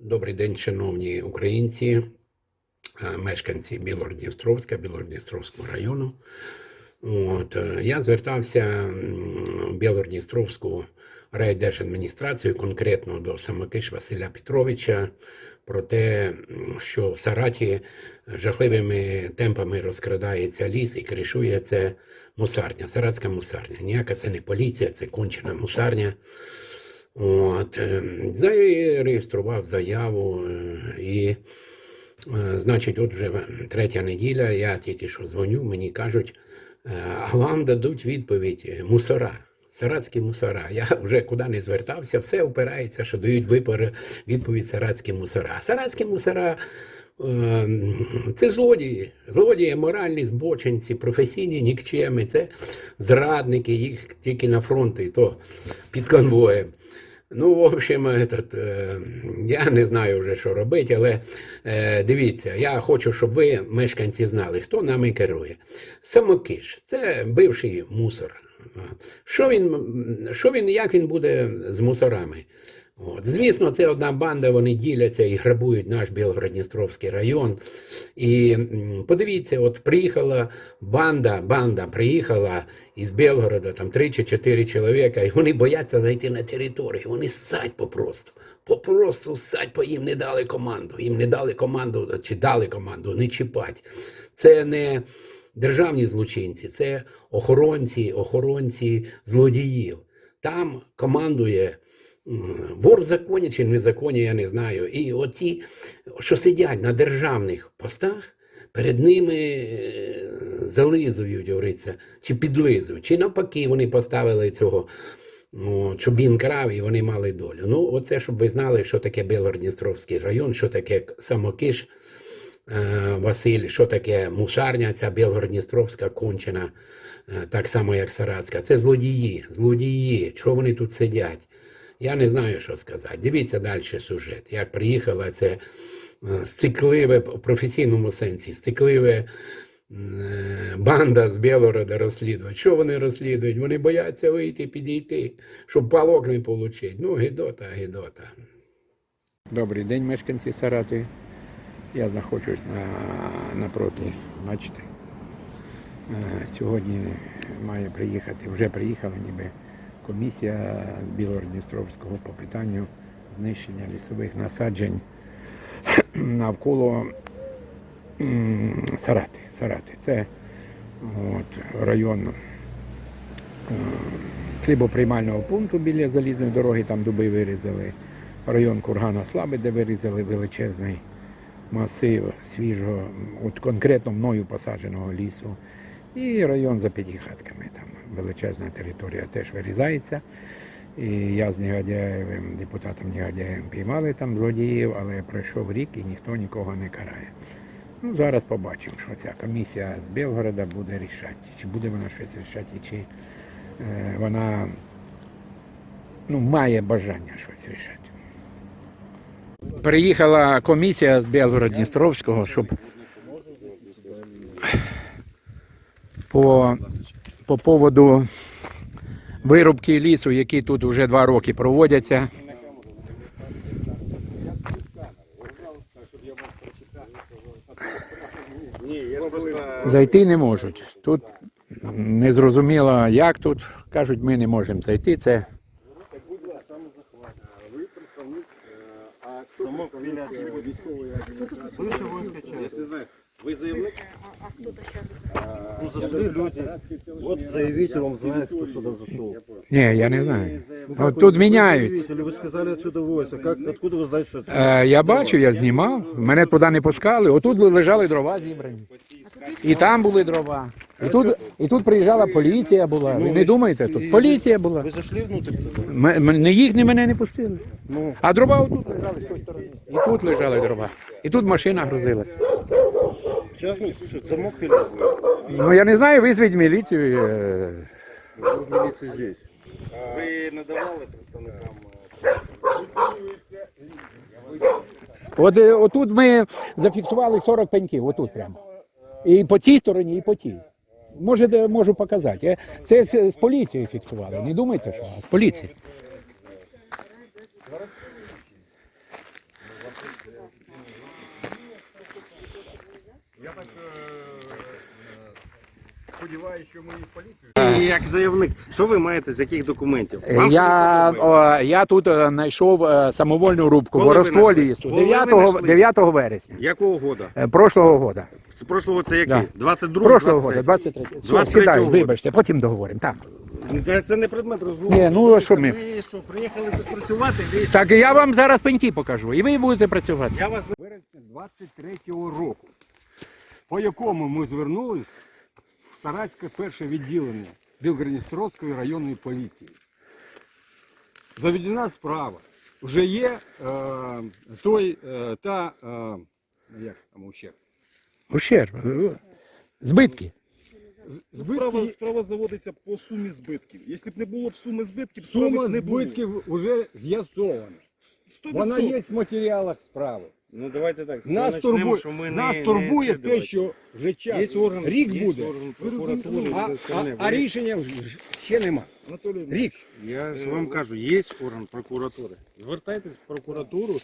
Добрий день, шановні українці, е, мешканці Білородністровська, Білородністровського району. От, е, я звертався в Білородністровську райдержадміністрацію, конкретно до Самокиш Василя Петровича, про те, що в Сараті жахливими темпами розкрадається ліс і кришує це мусарня, саратська мусарня. Ніяка це не поліція, це кончена мусарня. От, зареєстрував заяву е, і, е, значить, от вже третя неділя, я тільки що дзвоню, мені кажуть, е, а вам дадуть відповідь мусора. Саратські мусора. Я вже куди не звертався, все опирається, що дають випор відповідь саратські мусора. Саратські мусора це злодії, злодії, моральні збочинці, професійні нікчеми, це зрадники, їх тільки на фронт, і то під конвоєм. Ну, в общем, этот, е, я не знаю вже, що робити, але е, дивіться, я хочу, щоб ви, мешканці, знали, хто нами керує. Самокиш, це бивший мусор. Що він, що він, як він буде з мусорами? От. Звісно, це одна банда, вони діляться і грабують наш Білгород-Дністровський район. І подивіться, от приїхала банда, банда приїхала із Білгорода, там три чи чотири чоловіка, і вони бояться зайти на територію. Вони ссать попросту. Попросту ссать, бо їм не дали команду. Їм не дали команду, чи дали команду, не чіпать. Це не державні злочинці, це охоронці, охоронці злодіїв. Там командує вор в законі чи не в законі, я не знаю. І оці, що сидять на державних постах, перед ними е, зализують, говориться, чи підлизують, чи навпаки вони поставили цього. О, щоб він крав і вони мали долю. Ну, оце, щоб ви знали, що таке Білордністровський район, що таке Самокиш, е, Василь, що таке мусарня, ця Білгородністровська кончена, е, так само як Саратська. Це злодії, злодії. Чого вони тут сидять? Я не знаю, що сказати. Дивіться далі сюжет. Як приїхала це сцикливе, в професійному сенсі, сцикливе е, банда з Білорода розслідувати. Що вони розслідують? Вони бояться вийти, підійти, щоб палок не отримати. Ну, гідота, гідота. Добрий день, мешканці Сарати. Я знаходжусь на, напроти, бачите. Е, Сьогодні має приїхати, вже приїхала ніби комісія з Білородністровського по питанню знищення лісових насаджень навколо Сарати. Сарати. Це от, район е, хлібоприймального пункту біля залізної дороги, там дуби вирізали. Район Кургана Слаби, де вирізали величезний масив свіжого, от конкретно мною посадженого лісу. І район за п'ятихатками, величезна територія теж вирізається. І я з Негодяєвим, депутатом Негодяєвим піймали там злодіїв, але пройшов рік і ніхто нікого не карає. Ну, зараз побачимо, що ця комісія з Білгорода буде рішати. Чи буде вона щось рішати, і чи е, вона ну, має бажання щось рішати. Приїхала комісія з Білгород-Дністровського, щоб по, по поводу вирубки лісу, які тут вже два роки проводяться. Зайти не можуть. Тут не зрозуміло, як тут. Кажуть, ми не можемо зайти. Це Замок біля військової Бывший воинская часть. Знаю, вы заявник? Ну, зашли люди. Вот заявитель, он знает, кто сюда зашел. ні, я не знаю. Ну, От вы- тут вы міняють. заявитель, Вы сказали отсюда войса. Как, откуда вы знаете, что это? Е, я бачив, я знімав. Мене туди не пускали. Отут лежали дрова зібрані. І там були дрова. І тут, і тут приїжджала поліція була. Ви не думаєте? Тут поліція була. Вы зашли внутрь? М- м- Не їх, ні мене не пустили. Ну, А дрова отут лежали з тої сторони. І тут лежали дрова. І тут машина грузилась. сейчас, ну, слушай, замок пилят. Ну я не знаю, визвіть міліцію. е, милиции здесь. Ви надавали представникам От е, отут ми зафіксували 40 пеньків, отут прямо. І по цій стороні, і по тій. Може, де- можу показати. Е, Це з, з поліції фіксували. Не думайте, що а з поліції. Я так сподіваюся, що ми в поліцію. І як заявник, що ви маєте з яких документів? Е, Вам Я, о, я тут е, знайшов е, самовольну рубку Коли ви воровство знайшли? лісу Коли ви 9, 9 вересня Якого года? е, прошлого года. Це прошлого це який? Да. 22 Прошлого года, 23. Все, 23-го сідай, вибачте, потім договоримо. Там. Та Це не предмет розмови. Ні, ну, а що ми? Ви що, приїхали тут працювати? Ви... Так я вам зараз пеньки покажу, і ви будете працювати. Я вас Вересня 23-го року, по якому ми звернулись в Саратське перше відділення Білгородністровської районної поліції. Заведена справа. Вже є е, той, е, та, е, як там ущерб? Ущерб. Збитки. Справа, Збитки, справа заводиться по сумі збитків. Якщо б не було б суми збитків, справи сума б не було. збитків вже з'ясована. Вона є в матеріалах справи. Ну давайте так. Нас почнемо, турбує, що ми нас не, турбує не те, що вже час, Є орган, рік є буде, орган прокуратури, а, а, а рішення ще нема. Анатолій, Рік. Я ж вам кажу, є орган прокуратури. Звертайтесь в прокуратуру